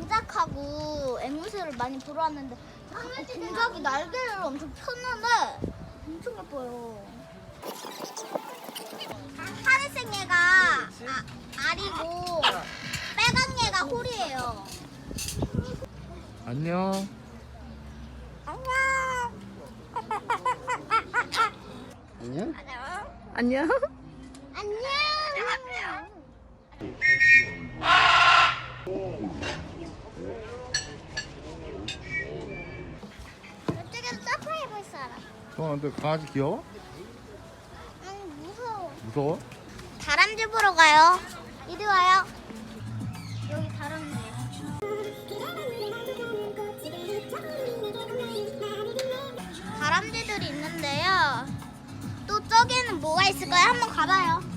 공작하고 앵무새를 많이 보러 왔는데 어, 공작이 날개를 엄청 폈는데 엄청 예뻐요. 하늘색 얘가 아, 알이고 빨간 얘가 홀이에요. 안녕. 안녕. 안녕. 안녕. 안녕. 이쪽에서 점프해볼 사람. 어, 근데 강아지 귀여워? 응, 무서워. 무서워? 다람쥐 보러 가요. 이리 와요. 여기 다람쥐. 다람쥐들이 있는데요. 또 저기는 뭐가 있을까요? 한번 가봐요.